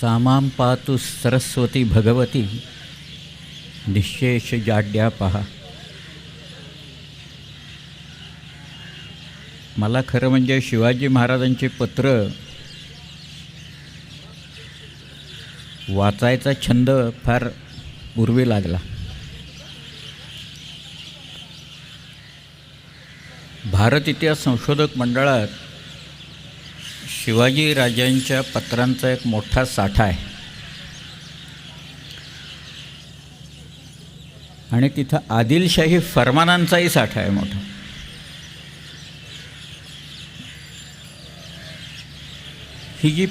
सामां पातु सरस्वती भगवती निशेष जाड्या पहा मला खरं म्हणजे शिवाजी महाराजांचे पत्र वाचायचा छंद फार पूर्वी लागला. भारत इतिहास संशोधक मंडळात शिवाजी राजांच्या पत्रांचा एक मोठा साठा आहे. आणि तिथं आदिलशाही फरमानांचाही साठा आहे मोठा. ही जी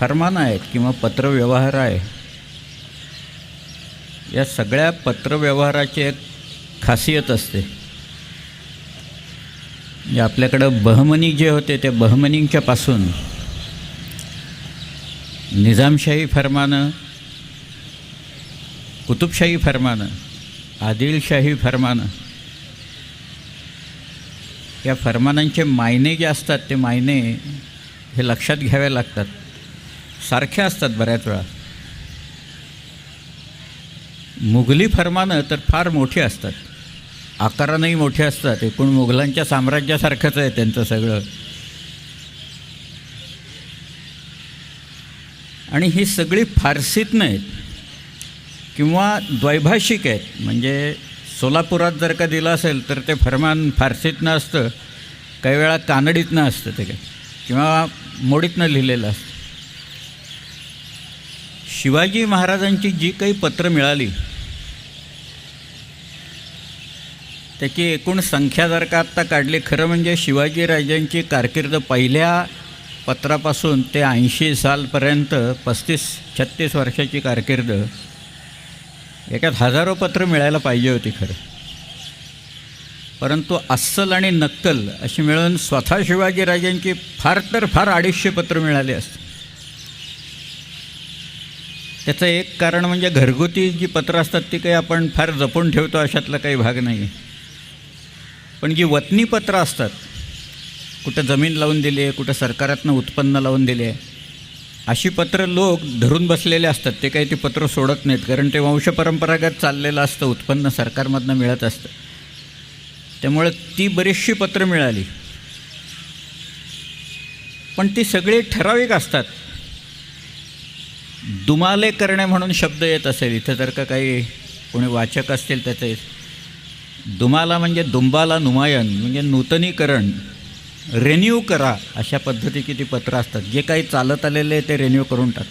फरमानं आहेत किंवा पत्रव्यवहार आहे या सगळ्या पत्रव्यवहाराची एक खासियत असते. म्हणजे आपल्याकडं बहमनी जे होते ते बहमनींच्यापासून निजामशाही फरमानं कुतुबशाही फरमानं आदिलशाही फरमानं या फरमानांचे मायने जे असतात ते मायने हे लक्षात घ्यावे लागतात. सारखे असतात बऱ्याच वेळा. मुघली फरमानं तर फार मोठी असतात. आकारानंही मोठे असतात. एकूण मुघलांच्या साम्राज्यासारखंच आहे त्यांचं सगळं. आणि ही सगळी फारसीत नाहीत. किंवा द्वैभाषिक आहेत. म्हणजे सोलापुरात जर का दिलं असेल तर ते फरमान फारसीतनं असतं. काही वेळा कानडीतनं असतं ते काय किंवा मोडीतनं लिहिलेलं असतं. शिवाजी महाराजांची जी काही पत्रं मिळाली त्याची एकूण संख्या जर का आत्ता काढली खरं म्हणजे शिवाजी राजांची कारकीर्द पहिल्या पत्रापासून ते ऐंशी सालपर्यंत पस्तीस छत्तीस वर्षाची कारकीर्द याच्यात हजारो पत्र मिळायला पाहिजे होती खरं. परंतु अस्सल आणि नक्कल अशी मिळून स्वतः शिवाजीराजांची फार तर फार अडीचशे पत्र मिळाली असते. त्याचं एक कारण म्हणजे घरगुती जी पत्रं असतात ती काही आपण फार जपून ठेवतो अशातला काही भाग नाही पण जी वतनीपत्रं असतात कुठं जमीन लावून दिली आहे कुठं सरकारातनं उत्पन्न लावून दिले आहे अशी पत्रं लोक धरून बसलेले असतात. ते काही ती पत्रं सोडत नाहीत कारण ते वंशपरंपरागत चाललेलं असतं उत्पन्न सरकारमधनं मिळत असतं. त्यामुळे ती बरीचशी पत्रं मिळाली. पण ती सगळी ठराविक असतात. दुमाले करणे म्हणून शब्द येत असेल इथं जर का काही कोणी वाचक असतील त्याचे दुमाला म्हणजे दुंबाला नुमायन म्हणजे नूतनीकरण रेन्यू करा अशा पद्धतीची ती पत्रं असतात. जे काही चालत आलेले आहे ते रेन्यू करून टाक.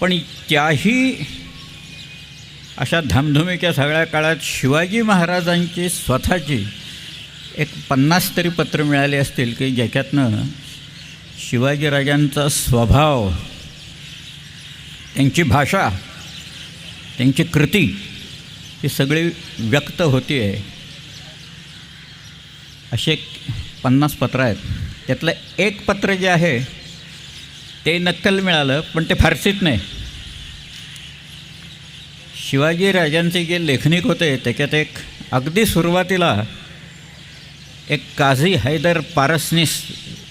पण त्याही अशा धामधुमीच्या सगळ्या काळात शिवाजी महाराजांची स्वतःची एक पन्नास तरी पत्र मिळाली असतील की ज्याच्यातनं शिवाजीराजांचा स्वभाव त्यांची भाषा त्यांची कृती ही सगळी व्यक्त होती आहे असे पन्नास पत्र आहेत. त्यातलं एक पत्र जे आहे ते नक्कल मिळालं पण ते फारसीत नाही. शिवाजी राजांचे जे लेखनिक होते त्याच्यात एक अगदी सुरुवातीला एक काझी हैदर पारसनीस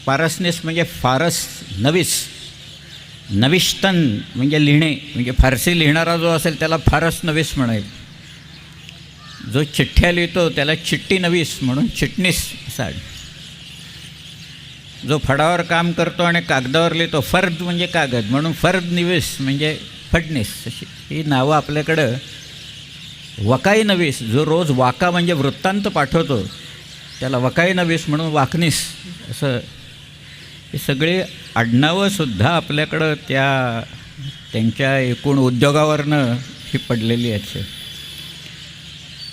पारसनीस म्हणजे फारस नवीस नविष्तन म्हणजे लिहिणे म्हणजे फारसी लिहिणारा जो असेल त्याला फारस नवीस म्हणायचं. जो चिठ्ठ्या लिहितो त्याला चिठ्ठी नवीस म्हणून चिटणीस साड. जो फडावर काम करतो आणि कागदावर लिहितो फर्द म्हणजे कागद म्हणून फर्द निवीस म्हणजे फडणीस. अशी ही नावं आपल्याकडं वकाई नवीस जो रोज वाका म्हणजे वृत्तांत पाठवतो त्याला वकाई नवीस म्हणून वाकनीस असं ही सगळी आडनावंसुद्धा आपल्याकडं त्या त्यांच्या एकूण उद्योगावरनं ही पडलेली आहेत.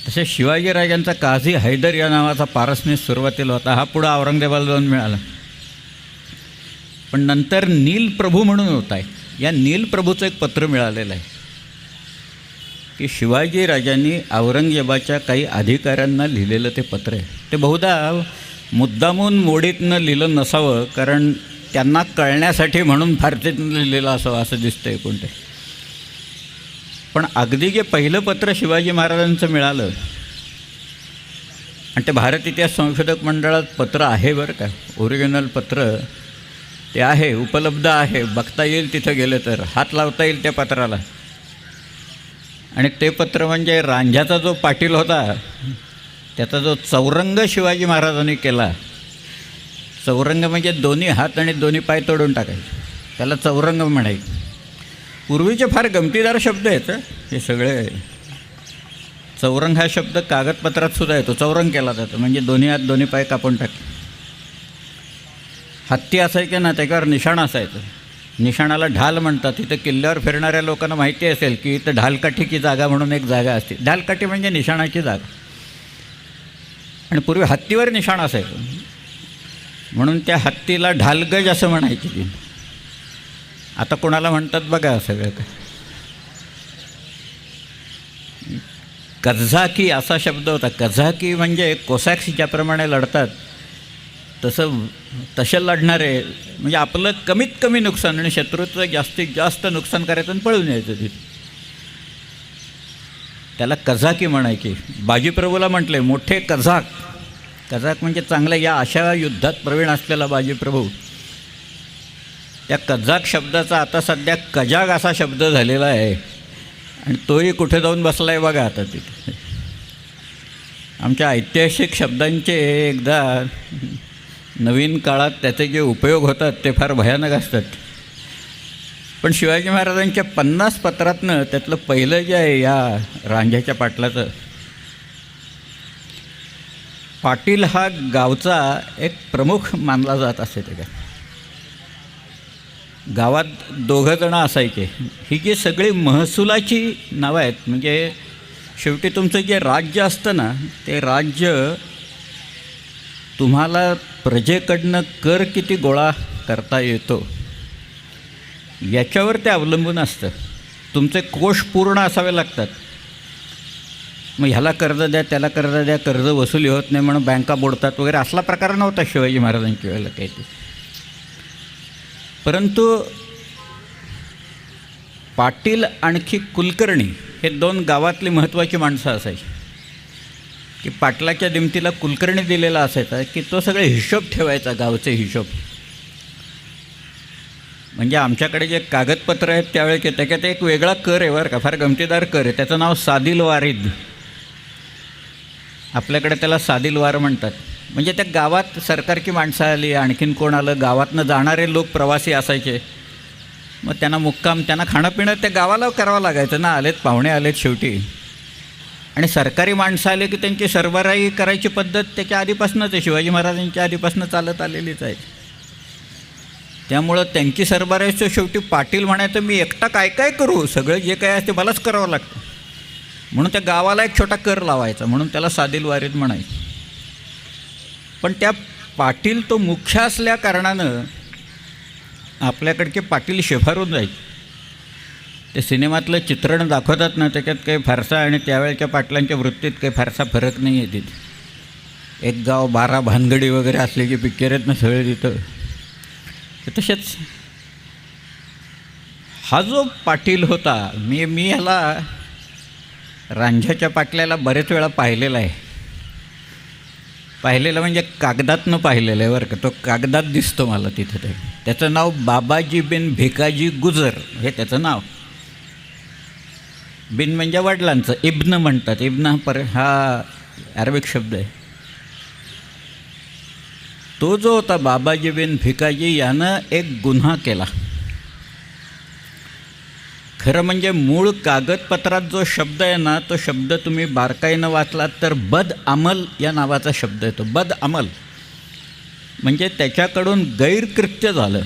तसे शिवाजीराजांचा काझी हैदर या नावाचा पारसनीस सुरुवातीला होता. हा पुढं औरंगजेबाला जाऊन मिळाला. पण नंतर नीलप्रभू म्हणून होत. आहे या नीलप्रभूचं एक पत्र मिळालेलं आहे. की शिवाजीराजांनी औरंगजेबाच्या काही अधिकाऱ्यांना लिहिलेलं ते पत्र आहे. ते बहुधा मुद्दामून मोडीतनं लिहिलं नसावं कारण त्यांना कळण्यासाठी म्हणून फारसीतनं लिहिलेलं असावं असं दिसतं आहे कोणते पण अगदी जे पहिलं पत्र शिवाजी महाराजांचं मिळालं आणि ते भारत इतिहास संशोधक मंडळात पत्र आहे बरं का ओरिजिनल पत्र ते आहे उपलब्ध आहे बघता येईल तिथं गेलं तर हात लावता येईल त्या पत्राला. आणि ते पत्र म्हणजे रांझ्याचा जो पाटील होता त्याचा जो चौरंग शिवाजी महाराजांनी केला चौरंग म्हणजे दोन्ही हात आणि दोन्ही पाय तोडून टाकायचे. त्याला चौरंग म्हणायचे. पूर्वीचे फार गमतीदार शब्द आहेत हे? सगळे. चौरंग हा शब्द कागदपत्रात सुद्धा येतो. चौरंग केला जातो. म्हणजे दोन्ही हात दोन्ही पाय कापून टाक. हत्ती असायचे ना त्याच्यावर निशाण असायचं. निशाणाला ढाल म्हणतात. तिथं किल्ल्यावर फिरणाऱ्या लोकांना माहिती असेल की इथं ढालकाठीची जागा म्हणून एक जागा असते. ढालकाठी म्हणजे निशाणाची जागा. आणि पूर्वी हत्तीवर निशाण असायचं. म्हणून त्या हत्तीला ढालगज असं म्हणायची ती. आता कोणाला म्हणतात बघा सगळं. काय कझाकी असा शब्द होता. कझाकी म्हणजे कोसॅक्स ज्याप्रमाणे लढतात. तसं तसे लढणारे म्हणजे आपलं कमीत कमी नुकसान आणि शत्रूचं जास्तीत जास्त नुकसान करायचं आणि पळून यायचं तिथे. त्याला कझाकी म्हणायची बाजीप्रभूला म्हटले मोठे कझाक. कझाक म्हणजे चांगल्या या अशा युद्धात प्रवीण असलेला बाजीप्रभू. त्या कजाक शब्दाचा आता सध्या कजाग असा शब्द झालेला आहे. आणि तोही कुठे जाऊन बसला आहे बघा आता तिथे. आमच्या ऐतिहासिक शब्दांचे एकदा नवीन काळात त्याचे जे उपयोग होतात ते फार भयानक असतात. पण शिवाजी महाराजांच्या पन्नास पत्रातनं त्यातलं पहिलं जे आहे या रांझ्याच्या पाटलाचं पाटील हा गावचा एक प्रमुख मानला जात असे त्याच्यात गावात दोघं जणं असायचे. ही जी सगळी महसुलाची नावं आहेत म्हणजे शेवटी तुमचं जे राज्य असतं ना ते राज्य तुम्हाला प्रजेकडनं कर किती गोळा करता येतो याच्यावर ते अवलंबून असतं. तुमचे कोष पूर्ण असावे लागतात. मग ह्याला कर्ज द्या त्याला कर्ज द्या कर्ज वसुली होत नाही म्हणून बँका बुडतात वगैरे असला प्रकार नव्हता शिवाजी महाराजांच्या वेळेला काही परंतु पाटील आणखी कुलकर्णी हे दोन गावातली महत्त्वाची माणसं असायची. की पाटलाच्या दिमतीला कुलकर्णी दिलेला असायचा की तो सगळे हिशोब ठेवायचा गावचे हिशोब. म्हणजे आमच्याकडे जे कागदपत्र आहेत त्यावेळेचे त्याच्यात एक वेगळा कर आहे बरं का फार गमतीदार कर आहे. त्याचं नाव सादिलवारीद. आपल्याकडे त्याला सादिलवार म्हणतात. म्हणजे त्या गावात सरकारची माणसं आली आणखीन कोण आलं? गावातनं जाणारे लोक प्रवासी असायचे. मग त्यांना मुक्काम त्यांना खाणंपिणं त्या गावाला करावं लागायचं ना? आलेत पाहुणे आलेत शेवटी. आणि सरकारी माणसं आले की त्यांची सरबराई करायची पद्धत त्याच्या आधीपासूनच आहे. शिवाजी महाराजांच्या आधीपासून चालत आलेलीच आहे. त्यामुळं त्यांची सरबराईचं शेवटी पाटील म्हणायचं मी एकटा काय काय करू? सगळं जे काय असते मलाच करावं लागतं. म्हणून त्या गावाला एक छोटा कर लावायचा. म्हणून त्याला सादिल वारीत म्हणायचं. पण त्या पाटील तो मुख्य असल्या कारणानं आपल्याकडचे पाटील शेफारून जायचे. ते सिनेमातलं चित्रण दाखवतात ना त्याच्यात काही फारसा आणि त्यावेळच्या पाटलांच्या वृत्तीत काही फारसा फरक नाही आहे तिथे. एक गाव बारा भानगडी वगैरे असलेली पिक्चर आहेत ना सगळे तिथं. तसेच हा जो पाटील होता मी मी ह्याला रांझ्याच्या पाटल्याला बरेच वेळा पाहिलेला आहे. पाहिलेलं म्हणजे कागदातनं पाहिलेलं आहे बरं का. तो कागदात दिसतो मला तिथे ते. त्याचं नाव बाबाजी बिन भिकाजी गुजर हे त्याचं नाव. बिन म्हणजे वडिलांचं. इब्न म्हणतात. इब्न हा पर हा अरबिक शब्द आहे. तो जो होता बाबाजी बिन भिकाजी यानं एक गुन्हा केला. खरं म्हणजे मूळ कागदपत्रात जो शब्द आहे ना तो शब्द तुम्ही बारकाईनं वाचलात तर बद अमल या नावाचा शब्द येतो. बद अमल. म्हणजे त्याच्याकडून गैरकृत्य झालं.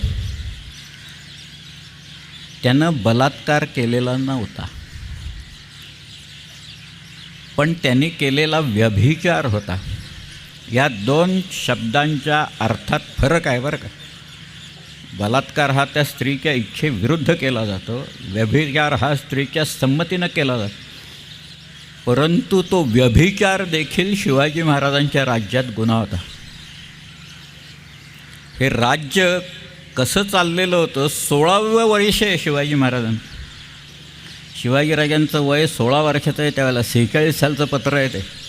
त्यानं बलात्कार केलेला नव्हता. पण त्यांनी केलेला व्यभिचार होता. या दोन शब्दांच्या अर्थात फरक आहे बरं का. बलात्कार हा त्या स्त्रीच्या इच्छेविरुद्ध केला जातो व्यभिचार हा स्त्रीच्या संमतीनं केला जातो. परंतु तो व्यभिचार देखील शिवाजी महाराजांच्या राज्यात गुन्हा होता. हे राज्य कसं चाललेलं होतं सोळावं वर्ष आहे शिवाजी महाराजांचं. शिवाजीराजांचं वय सोळा वर्षाचं आहे त्यावेळेला सेहेचाळीस सालचं पत्र आहे ते.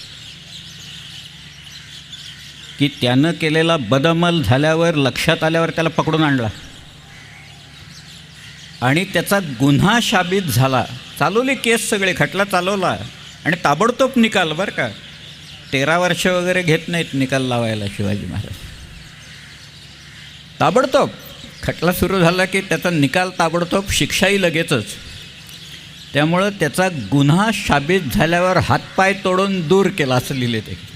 की त्यानं केलेला बदमल झाल्यावर लक्षात आल्यावर त्याला पकडून आणला. आणि त्याचा गुन्हा शाबित झाला. चालवली केस सगळे खटला चालवला आणि ताबडतोब निकाल बरं का. तेरा वर्ष वगैरे घेत नाहीत निकाल लावायला शिवाजी महाराज. ताबडतोब खटला सुरू झाला की त्याचा निकाल ताबडतोब शिक्षाही लगेचच. त्यामुळं त्याचा गुन्हा शाबित झाल्यावर हातपाय तोडून दूर केला असं लिहिले ते.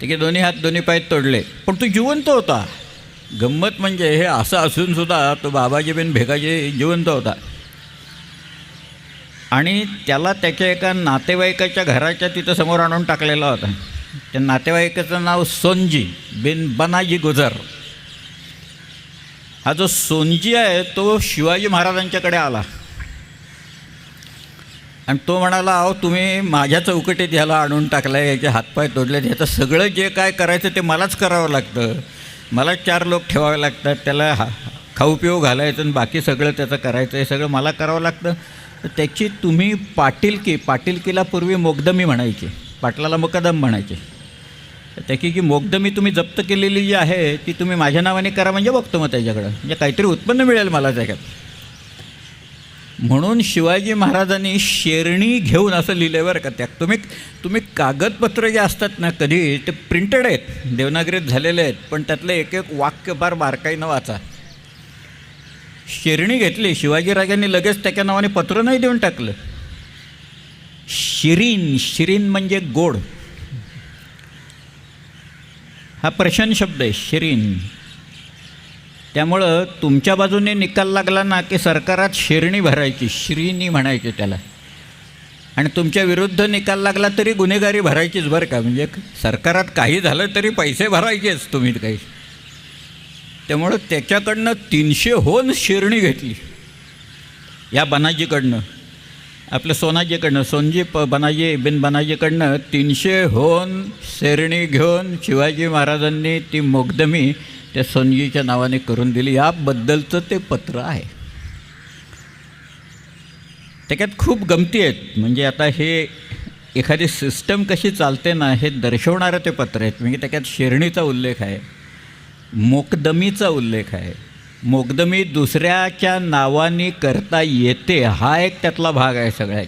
ते दोन्ही हात दोन्ही पाय तोडले. पण तो जिवंत होता. गंमत म्हणजे हे असं असूनसुद्धा तो बाबाजी बिन भेगाजी जिवंत होता. आणि त्याला त्याच्या एका नातेवाईकाच्या घराच्या तिथं समोर आणून टाकलेला होता. त्या नातेवाईकाचं नाव सोनजी बिन बनाजी गुजर. हा जो सोनजी आहे तो शिवाजी महाराजांच्याकडे आला. आणि तो म्हणाला अहो तुम्ही माझ्या चौकटीत ह्याला आणून टाकलं आहे याचे हातपाय तोडले ह्याचं सगळं जे काय करायचं ते मलाच करावं लागतं. मला चार लोक ठेवावे लागतात त्याला हा खाऊ पिऊ घालायचं आणि बाकी सगळं त्याचं करायचं हे सगळं मला करावं लागतं. तर त्याची तुम्ही पाटीलकी पाटीलकीला पूर्वी मोगदमी म्हणायची पाटलाला मुकदम म्हणायचे. त्याची की मोगदमी तुम्ही जप्त केलेली जी आहे ती तुम्ही माझ्या नावाने करा म्हणजे बघतो मग त्याच्याकडं. म्हणजे काहीतरी उत्पन्न मिळेल मला त्याच्यात. म्हणून शिवाजी महाराजांनी शेरणी घेऊन असं लिहिलं बरं का त्या तुम्ही तुम्ही कागदपत्र जे असतात ना कधी ते प्रिंटेड आहेत देवनागरीत झालेले आहेत पण त्यातलं एक एक वाक्य फार बारकाईनं वाचा. शेरणी घेतली शिवाजीराजांनी लगेच त्याच्या नावाने पत्र नाही देऊन टाकलं. शिरीन शिरीन म्हणजे गोड. हा प्रशन शब्द आहे शिरीन. त्यामुळं तुमच्या बाजूने निकाल लागला ना की सरकारात शेरणी भरायची श्रीनी म्हणायची त्याला. आणि तुमच्या विरुद्ध निकाल लागला तरी गुन्हेगारी भरायचीच बरं का? म्हणजे सरकारात काही झालं तरी पैसे भरायचेच तुम्ही काही. त्यामुळं त्याच्याकडनं तीनशे होन शेरणी घेतली. या बनाजीकडनं. आपलं सोनाजीकडनं सोनजी प बनाजी बिन बनाजीकडनं तीनशे होन शेरणी घेऊन शिवाजी महाराजांनी ती मोगदमी त्या सोनजीच्या नावाने करून दिली. याबद्दलचं ते पत्र आहे. त्याच्यात खूप गमती आहेत. म्हणजे आता हे एखादी सिस्टम कशी चालते ना हे दर्शवणारं ते पत्र आहेत. म्हणजे त्याच्यात शेरणीचा उल्लेख आहे मोकदमीचा उल्लेख आहे. मोकदमी दुसऱ्याच्या नावाने करता येते हा एक त्यातला भाग आहे सगळ्या